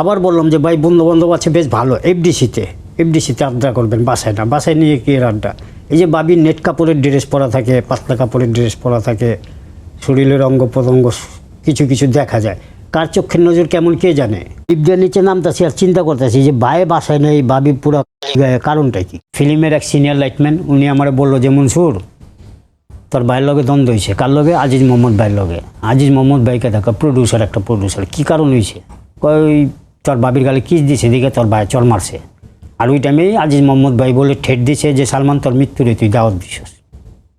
আবার বললাম যে, ভাই বন্ধু বান্ধব আছে, বেশ ভালো। এফডিসিতে এফডিসিতে আড্ডা করবেন বাসায় না। বাসায় নিয়ে কি এর আড্ডা। এই যে বাবির নেট কাপড়ের ড্রেস পরা থাকে, পাতলা কাপড়ের ড্রেস পরা থাকে, শরীরের অঙ্গ প্রত্যঙ্গ কিছু কিছু দেখা যায়। কার চোখের নজর কেমন কে জানে? লিপদের নিচে নামতাছি আর চিন্তা করতেছি যে বায়ে বাসায় নেই, বাবি পুরো কারণটা কি? ফিল্মের এক সিনিয়র লাইটম্যান উনি আমার বলল যে, মনসুর, তোর ভাইয়ের লগে দ্বন্দ্ব হয়েছে কার লগে? আজিজ মোহাম্মদ ভাইয়ের লগে। আজিজ মোহাম্মদ ভাইকে দেখা প্রডিউসার একটা প্রডিউসার কী কারণ হয়েছে কয় তোর বাবির গালে কিস দিছে দিকে তোর ভাই চর মারছে। আর ওই টাইমেই আজিজ মোহাম্মদ ভাই বলে ঠেট দিছে যে, সালমান, তোর মৃত্যুরে তুই দাওয়াত দিছিস।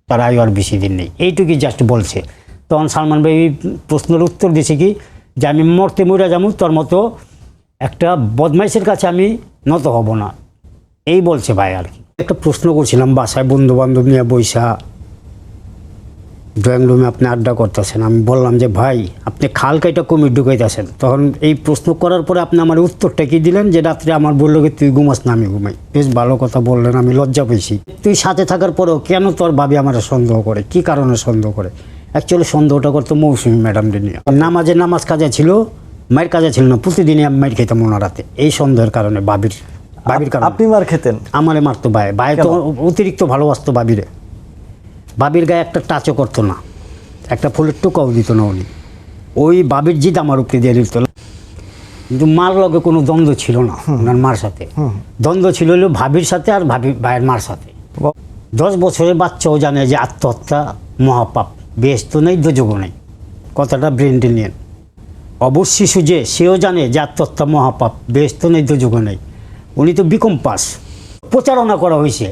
তার আয়ু আর বেশি দিন নেই। এইটুকুই জাস্ট বলছে। তখন সালমান ভাই প্রশ্নের উত্তর দিছে কি? যে, আমি মরতে মরে যাব তোর মতো একটা বদমাইশের কাছে আমি নত হব না। এই বলছে ভাই আর কি। একটা প্রশ্ন করছিলাম বাসায় বন্ধু বান্ধব নিয়ে বৈশা ড্রয়িং রুমে আপনি আড্ডা করতেছেন। আমি বললাম যে ভাই আপনি খাল কাইটা কমিট ঢুকাইতেছেন। তখন এই প্রশ্ন করার পরে আপনি আমার উত্তরটা কি দিলেন? যে রাত্রে আমার বলল কি তুই ঘুমাস না আমি ঘুমাই। বেশ ভালো কথা বললেন আমি লজ্জা পেয়েছি। তুই সাথে থাকার পরেও কেন তোর ভাবি আমার সন্দেহ করে? কি কারণে সন্দেহ করে? অ্যাকচুয়ালি সন্দেহটা করতো মৌসুমি ম্যাডামকে নিয়ে। নামাজে নামাজ কাজে ছিল মায়ের কাজে ছিল না প্রতিদিনই আমি মায়ের খেতাম ওনার রাতে এই সন্দেহের কারণে বাবির বাবির কারণে। আপনি মার খেতেন? আমারে মারতো ভাই। ভাই তো অতিরিক্ত ভালোবাসতো বাবিরে বাবির গায়ে একটা টাচও করতো না। একটা ফুলের টুকাও দিত না উনি। ওই বাবির জিদ আমার উপরে দিয়ে দিত। কিন্তু মার লগে কোনো দ্বন্দ্ব ছিল না ওনার মার সাথে। দ্বন্দ্ব ছিল হলো ভাবির সাথে আর ভাবি ভাইয়ের মার সাথে। দশ বছরের বাচ্চাও জানে যে আত্মহত্যা মহাপাপ বেশ তো নেই দুযোগও নেই। কথাটা ব্রেনটে নিয়ে। অবশ শিশু যে সেও জানে যে আত্মহত্যা মহাপাপ বেশ তো নেই দুযোগও নেই। উনি তো বিকম পাস। প্রচারণা করা হয়েছে।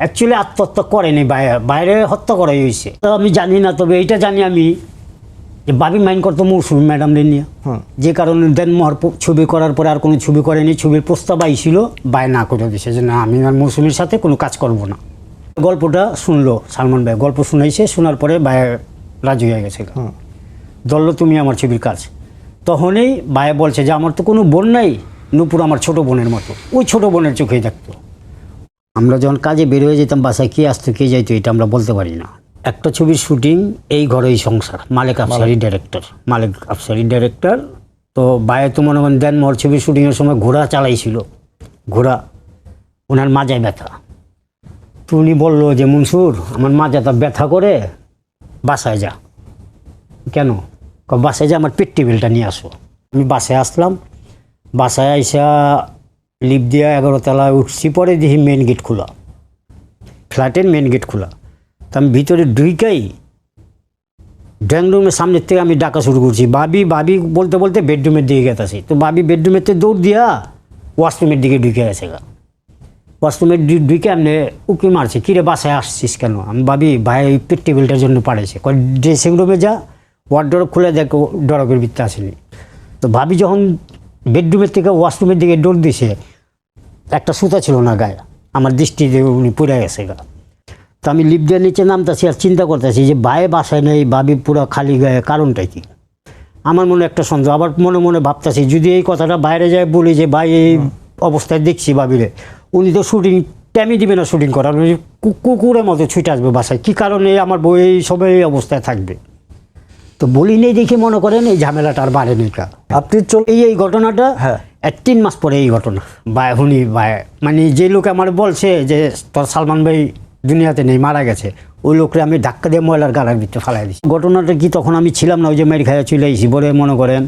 অ্যাকচুয়ালি আত্মহত্যা করেনি বাইরে বাইরে হত্যা করা হয়েছে। তো আমি জানি না তবে এইটা জানি আমি যে বাবি মাইন্ড করতো মৌসুমি ম্যাডামরে নিয়ে। যে কারণে দেনমোহর ছবি করার পরে আর কোনো ছবি করেনি ছবির প্রস্তাব আইছিল বাই না করে দিয়েছে যে না আমি আর মৌসুমির সাথে কোনো কাজ করব না। গল্পটা শুনলো সালমান ভাই গল্প শুনাইছে শোনার পরে ভাই রাজি হয়ে গেছে ধরলো তুমি আমার ছবির কাজ। তখনই ভাই বলছে যে আমার তো কোনো বোন নাই নুপুর আমার ছোট বোনের মতো। ওই ছোট বোনের চোখেই দেখতো। আমরা যখন কাজে বের হয়ে যেতাম বাসায় কে আসতো কে যাইতো এটা আমরা বলতে পারি না। একটা ছবির শুটিং এই ঘরেই সংসার। মালিক আফসারি ডাইরেক্টর মালিক আফসারি ডাইরেক্টর তো বাইরে তো মনে করেন দেন মোর ছবির শুটিংয়ের সময় ঘোড়া চালাইছিল। ঘোড়া ওনার মাজায় ব্যথা। তো উনি বলল যে মনসুর আমার মাজাটা ব্যথা করে বাসায় যা। কেন? বাসায় যা আমার পেট টেবিলটা নিয়ে আসো। আমি বাসায় আসলাম। বাসায় আইসা লিফট দিয়া এগারো তলায় উঠছি, পরে দেখি মেন গেট খোলা। ফ্ল্যাটের মেন গেট খোলা। তা আমি ভিতরে ঢুইকাই ড্রয়িং রুমের সামনের থেকে আমি ডাকা শুরু করছি। বাবি বাবি বলতে বলতে বেডরুমের দিকে গেতাছি তো বাবি বেডরুমের থেকে দৌড় দিয়া ওয়াশরুমের দিকে ঢুকে গেছে গা। ওয়াশরুমের ঢুকে আপনি উকি মারছে কিরে বাসায় আসছিস কেন? আমি বাবি ভাই টেবিলটার জন্য পাড়েছে কয় ড্রেসিং রুমে যা ওয়ার্ডর খুলে দেখো ডরকের ভিত্তি আসেনি। তো ভাবি যখন বেডরুমের থেকে ওয়াশরুমের দিকে ডোর দিছে একটা সুতা ছিল না গায়ে। আমার দৃষ্টি দিয়ে উনি পড়ে গেছে গা। তো আমি লিফট দিয়ে নিচে নামতেছি আর চিন্তা করতেছি যে ভাই বাসায় নেই ভাবি পুরো খালি গায়ে কারণটা কি? আমার মনে একটা সন্দেহ আবার মনে মনে ভাবতেছি যদি এই কথাটা বাইরে যায় বলি যে ভাই এই অবস্থায় দেখছি ভাবিরে উনি তো শুটিং টাইমই দিবে না শুটিং করার কুকুরের মতো ছুটে আসবে বাসায় কী কারণে আমার বই এই সবাই এই অবস্থায় থাকবে? তো বলি নেই দেখে মনে করেন এই ঝামেলাটা আর বাড়েনি কা আপনি চল এই এই ঘটনাটা হ্যাঁ। এক তিন মাস পরে এই ঘটনা। বা হুনি বা মানে যে লোক আমার বলছে যে তোর সালমান ভাই দুনিয়াতে নেই মারা গেছে। ওই লোকরে আমি ধাক্কা দিয়ে ময়লার গালার ভিতরে ফালাই দিচ্ছি ঘটনাটা কি তখন আমি ছিলাম না ওই যে মেয়ের খাইয়া চলে আইসি বলে মনে করেন